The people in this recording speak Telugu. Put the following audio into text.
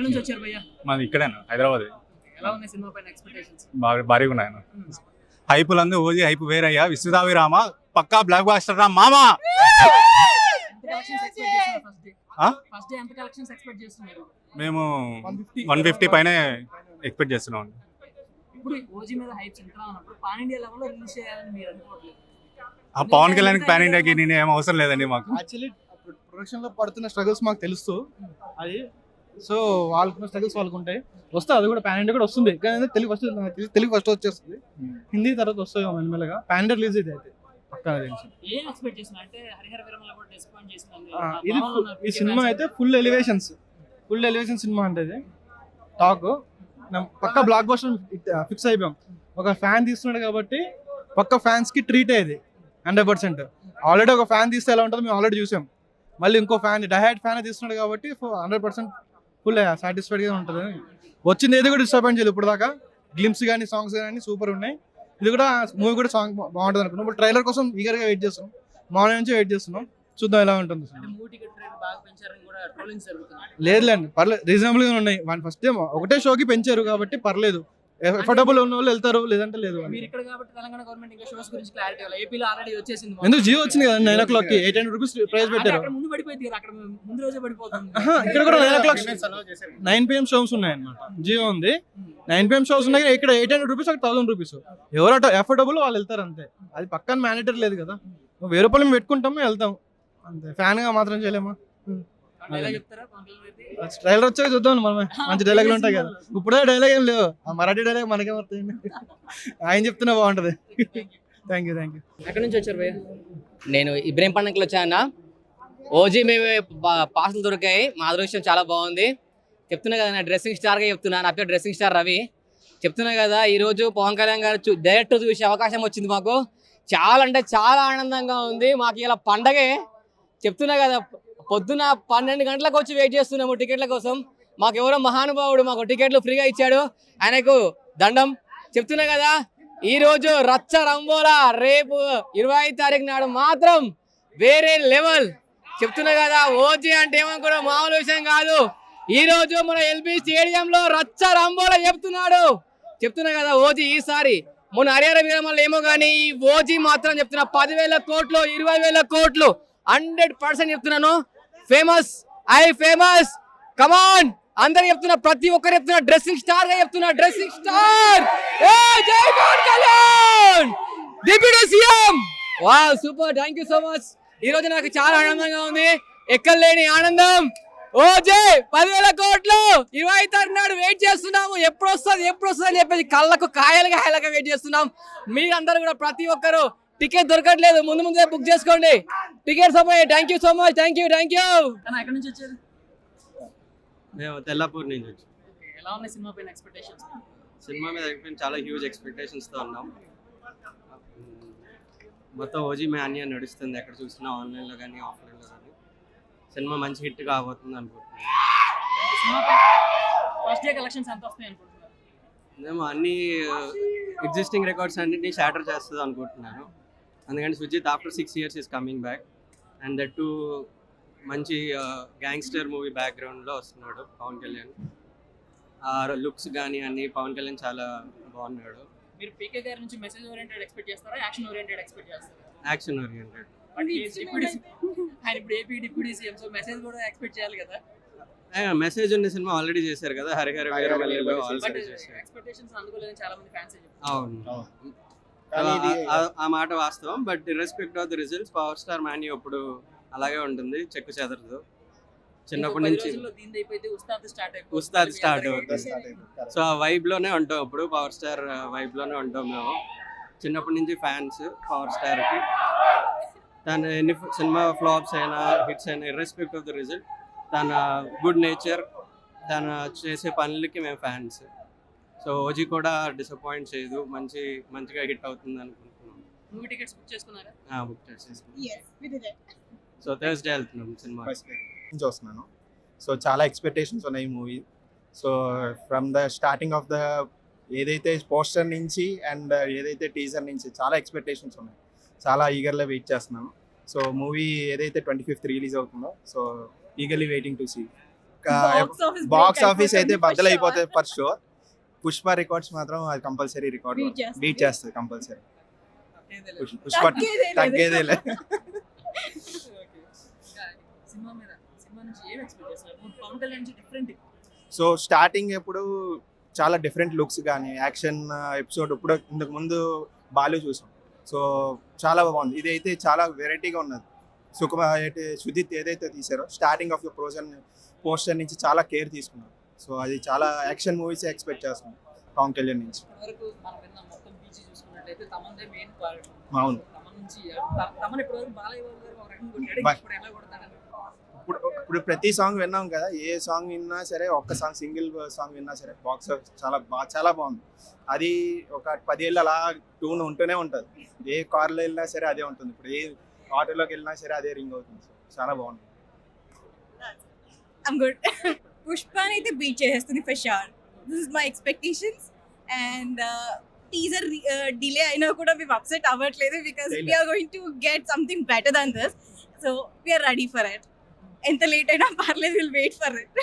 ఎక్కడి నుంచి వచ్చారు భయ్యా? మాది ఇక్కడేనా హైదరాబాద్. ఎలా ఉన్నాయి సినిమా పైన ఎక్స్పెక్టేషన్స్ బాగా భారీగా ఉన్నాయి అన్న. హైపులందు ఓజీ హైపు వేరయ్యా విశ్వదావి రామ పక్కా బ్లాక్ బాస్టర్ రా మామా. ఆ? ఫస్ట్ డే ఎంత కలెక్షన్స్ ఎక్స్పెక్ట్ చేస్తున్నారు. మేము వన్ ఫిఫ్టీ పైన ఎక్స్పెక్ట్ చేస్తున్నాం ఇప్పుడు ఓజీ మీద హైప్స్ ఎంత ఉన్నప్పుడు పాన్ ఇండియా లెవెల్లో రిలీజ్ చేయాలని మీరు అనుకోవట్లేదు. ఆ పవన్ కళ్యాణ్ పాన్ ఇండియాకి నేను ఏం అవసరం లేదండి మాకు. యాక్చువల్లీ ప్రొడక్షన్లో పడుతున్న స్ట్రగుల్స్ మాకు తెలుసు. అది సో వాళ్ళకున్న స్ట్రగుల్స్ వాళ్ళకు ఉంటాయి వస్తే అది కూడా పాన్ ఇండియా కూడా వస్తుంది. కానీ తెలుగు ఫస్ట్ తెలుగు ఫస్ట్ వచ్చేస్తుంది. హిందీ తర్వాత వస్తుంది మెల్లమెల్లగా. పాన్ ఇండియా రిలీజ్ ఇది అయితే ఇది ఈ సినిమా అయితే ఫుల్ ఎలివేషన్స్ ఫుల్ ఎలివేషన్ సినిమా అంటే ఇది. టాక్ పక్క బ్లాక్ బస్టర్ ఫిక్స్ అయిపోయాం. ఒక ఫ్యాన్ తీస్తున్నాడు కాబట్టి పక్క ఫ్యాన్స్కి ట్రీట్ అయ్యేది. హండ్రెడ్ పర్సెంట్ ఆల్రెడీ ఒక ఫ్యాన్ తీస్తే ఎలా ఉంటుందో మేము ఆల్రెడీ చూసాం. మళ్ళీ ఇంకో ఫ్యాన్ డైహాడ్ ఫ్యాన్ తీస్తున్నాడు కాబట్టి హండ్రెడ్ పర్సెంట్ ఫుల్ సాటిస్ఫైడ్గా ఉంటుంది. వచ్చింది ఏది కూడా డిస్టర్బెన్స్ చేయలేదు. ఇప్పుడు దాకా గ్లిమ్స్ కానీ సాంగ్స్ కానీ సూపర్ ఉన్నాయి. ఇది కూడా మూవీ కూడా సాంగ్ బాగుంటుంది అనుకున్నాం. ఇప్పుడు ట్రైలర్ కోసం ఈగర్గా వెయిట్ చేస్తున్నాం. మార్నింగ్ నుంచి వెయిట్ చేస్తున్నాం. చూద్దాం ఎలా ఉంటుంది. లేదులేండి పర్లేదు రీజనబుల్గా ఉన్నాయి. వన్ ఫస్ట్ ఒకటే షోకి పెంచారు కాబట్టి పర్లేదు. ఎఫర్టబుల్ ఉన్న వాళ్ళు వెళ్తారు లేదంటే లేదు మీరు ఇక్కడ కాబట్టి తెలంగాణ గవర్నమెంట్ ఇంకా షోస్ గురించి క్లారిటీ ఇవ్వాలి. ఏపీలో ఆల్రెడీ వచ్చేసింది ఎందుకు జియో వచ్చింది కదా నైన్ ఓ క్లాక్కి? ఎయిట్ హండ్రెడ్ రూపీస్ ప్రైస్ పెట్టారు అక్కడ ముందు పడిపోయింది కదా అక్కడ ముందు రోజే పడిపోతుంది. ఇక్కడ కూడా nine o'clock nine PM shows ఉన్నాయి అనమాట జియో ఉంది. నైన్ పిఎం షోస్ ఉన్నాయి. ఇక్కడ ఎయిట్ హండ్రెడ్ రూపీస్ అక్కడ థౌసండ్ రూపీస్ ఎవరు ఎఫర్డబుల్ వాళ్ళు వెళ్తారు అంతే. అది పక్కన మేనేటర్ లేదు కదా. వెయ్యి రూపాయలు మేము పెట్టుకుంటాము వెళ్తాం. అంతే. ఫ్యాన్గా మాత్రం చేయలేమా? ట్రైలర్ వచ్చాక చూద్దాం మనమే మంచి డైలాగులు ఉంటాయి కదా. ఇప్పుడే డైలాగ్ ఏం లేవు. ఆ మరాఠీ డైలాగ్ మనకేం వస్తాయండి ఆయన చెప్తున్నా బాగుంటది. థ్యాంక్ యూ థ్యాంక్ యూ ఎక్కడి నుంచి వచ్చారు భయ్య? నేను ఇబ్రహీం పండుగకి వచ్చాను ఓజీ మేము పాసులు దొరికాయి. మా అదృష్టం చాలా బాగుంది. చెప్తున్నా కదా నా డ్రెస్సింగ్ స్టార్గా చెప్తున్నా. నా పేరు డ్రెస్సింగ్ స్టార్ రవి. చెప్తున్నా కదా ఈరోజు పవన్ కళ్యాణ్ గారు చూ డైరెక్ట్ చూసే అవకాశం వచ్చింది మాకు. చాలా అంటే చాలా ఆనందంగా ఉంది. మాకు ఇలా పండగే చెప్తున్నా కదా పొద్దున పన్నెండు గంటలకు వచ్చి వెయిట్ చేస్తున్నాము టికెట్ల కోసం. మాకు ఎవరో మహానుభావుడు మాకు టికెట్లు ఫ్రీగా ఇచ్చాడు. ఆయనకు దండం. చెప్తున్నా కదా ఈరోజు రచ్చ రంబోలా రేపు ఇరవై ఐదు తారీఖు నాడు మాత్రం వేరే లెవెల్. చెప్తున్నా కదా ఓజీ అంటే ఏమో కూడా మామూలు విషయం కాదు. ఈరోజు మన ఎల్బి స్టేడియంలో రచ్చ రంబోలా చెప్తున్నాడు. చెప్తున్నా కదా ఓజీ ఈసారి మొన్న హరిహర వీరమల్ల ఏమో కానీ ఈ ఓజీ మాత్రం చెప్తున్నా పదివేల కోట్లు ఇరవై వేల కోట్లు హండ్రెడ్ పర్సెంట్ చెప్తున్నాను. Famous I famous. Come on అందరు చెప్తున్నా ప్రతి ఒక్కరు చెప్తున్నా డ్రెస్సింగ్ స్టార్గా చెప్తున్నా డ్రెస్సింగ్ స్టార్ జై పవన్ కళ్యాణ్. Deputy CM. వా super thank you so much ఈ రోజు నాకు చాలా ఆనందంగా ఉంది. ఎక్కలేని ఆనందం. ఓ జై పదివేల కోట్లు. ఇరవై తారీఖు నాడు వెయిట్ చేస్తున్నాము. ఎప్పుడు వస్తుంది ఎప్పుడు వస్తుంది అని చెప్పేసి కళ్ళకు కాయలుగా కాయలుగా వెయిట్ చేస్తున్నాం. మీరందరూ కూడా ప్రతి ఒక్కరు టికెట్ దొరకట్లేదు. ముందు ముందే బుక్ చేసుకోండి. టికెట్స్ అమ్మాయి thank you so much thank you thank you అన్న ఎక్కడి నుంచి వచ్చారు? మేము తెల్లాపూర్ నుంచి వచ్చి. ఎలా ఉన్నాయి సినిమా పైన ఎక్స్పెక్టేషన్స్ సినిమా మీద చాలా హ్యూజ్ ఎక్స్పెక్టేషన్స్తో ఉన్నాం. మొత్తం ఓజీ మ్యాన్యా నడుస్తుంది. ఎక్కడ చూసినా ఆన్లైన్లో కానీ ఆఫ్లైన్లో కానీ సినిమా మంచి హిట్ కాబోతుంది అనుకుంటున్నాం. సినిమా ఫస్ట్ డే కలెక్షన్స్ ఎంత వస్తాయి అనుకుంటున్నారు? మేము అన్ని ఎగ్జిస్టింగ్ రికార్డ్స్ అన్నింటినీ షాటర్ చేస్తుంది అనుకుంటున్నాను. అందుకని Sujith after six years is coming back and that to మంచి గ్యాంగ్స్టర్ మూవీ బ్యాక్గ్రౌండ్లో వస్తున్నాడు పవన్ కళ్యాణ్. ఆ లుక్స్ కానీ అన్ని పవన్ కళ్యాణ్ చాలా బాగున్నాడు. మీరు పీకే గారి నుంచి మెసేజ్ ఓరియంటెడ్ ఎక్స్పెక్ట్ చేస్తారా? యాక్షన్ ఓరియంటెడ్ ఎక్స్పెక్ట్ చేస్తారా? యాక్షన్ ఓరియంటెడ్ బట్ డిప్యూటీ ఆయన ఇప్పుడు AP deputy CM so message కూడా ఎక్స్పెక్ట్ చేయాలి కదా. మెసేజ్ ఉన్న సినిమా ఆల్రెడీ చేశారు కదా హరిహర వీరమల్లిలో బట్ ఆల్రెడీ చేశారు. ఎక్స్పెక్టేషన్స్ అందుకోలేదని చాలా మంది ఫ్యాన్స్ చెప్తారు అవును. ఆ- మాట వాస్తవం but respect of the results power star మాన్యూ ఇప్పుడు అలాగే ఉంటుంది చెక్కు చెదరదు. చిన్నప్పటి నుంచి ఉస్తాద్ స్టార్ట్ అయిపోతుంది. ఉస్తాద్ స్టార్ట్ అవుతుంది. సో ఆ వైబ్లోనే ఉంటాం ఇప్పుడు పవర్ స్టార్ వైబ్లోనే ఉంటాం మేము. చిన్నప్పటి నుంచి ఫ్యాన్స్ పవర్ స్టార్కి. తన ఎన్ని సినిమా ఫ్లాప్స్ అయినా హిట్స్ అయినా ఇర్రెస్పెక్ట్ ఆఫ్ ద రిజల్ట్ తన గుడ్ నేచర్ తన చేసే పనులకి మేము ఫ్యాన్స్ సో ఓజీ కూడా డిసప్పాయింట్ చేయదు. మంచి మంచిగా హిట్ అవుతుంది అనుకుంటున్నాం. మూవీ టికెట్స్ బుక్ చేసుకున్నారా? బుక్ చేసేసుకున్నాం. సో థర్స్డే వెళ్తున్నాం సినిమా నుంచి వస్తున్నాను. సో చాలా ఎక్స్పెక్టేషన్స్ ఉన్నాయి ఈ movie so from the starting of the ఏదైతే పోస్టర్ నుంచి అండ్ ఏదైతే టీజర్ నుంచి చాలా ఎక్స్పెక్టేషన్స్ ఉన్నాయి. చాలా ఈగర్లో వెయిట్ చేస్తున్నాను. సో మూవీ ఏదైతే ట్వంటీ ఫిఫ్త్ రిలీజ్ అవుతుందో so eagerly waiting to see box office అయితే బద్దలైపోతుంది ఫర్ షూర్ పుష్ప రికార్డ్స్ మాత్రం అది కంపల్సరీ రికార్డ్. బీట్ చేస్తుంది. కంపల్సరీ. పుష్ప తగ్గేదే లే సో స్టార్టింగ్ ఎప్పుడు చాలా డిఫరెంట్ లుక్స్ కానీ యాక్షన్ ఎపిసోడ్ ఇప్పుడు ఇంతకు ముందు బాలు చూసాం. సో చాలా బాగుంది. ఇది అయితే చాలా వెరైటీగా ఉన్నది. సుకుమార్ అయితే సుజిత్ ఏదైతే తీసారో స్టార్టింగ్ ఆఫ్ ద ప్రోజన్ పోస్టర్ నుంచి చాలా కేర్ తీసుకున్నారు. సో అది చాలా యాక్షన్ మూవీస్ ఎక్స్పెక్ట్ చేస్తున్నాం పవన్ కళ్యాణ్ నుంచి. అవును. తమన్ నుంచి త- తమన్ ఇప్పటివరకు బాలయ్య బాబు గారు ఒక రకంగా కొట్టాడు బా- ఇప్పుడు ఇప్పుడు ప్రతి సాంగ్ విన్నాం కదా ఏ సాంగ్ విన్నా సరే ఒక్క సాంగ్ సింగిల్ సాంగ్ విన్నా సరే బాక్స్ చాలా బాగా చాలా బాగుంది. అది ఒక పదేళ్ళు అలా ట్యూన్ ఉంటూనే ఉంటుంది. ఏ కార్లో వెళ్ళినా సరే అదే ఉంటుంది. ఇప్పుడు ఏ ఆటోలోకి వెళ్ళినా సరే అదే రింగ్ అవుతుంది. చాలా బాగుంది. పుష్పాని అయితే బీట్ చేసేస్తుంది for sure this is my expectations and teaser delay అయినా కూడా మేము అప్సెట్ అవ్వట్లేదు because we are going to get something better than this so we are ready for it ఎంత లేట్ అయినా పర్లేదు విల్ వెయిట్ ఫర్ ఇట్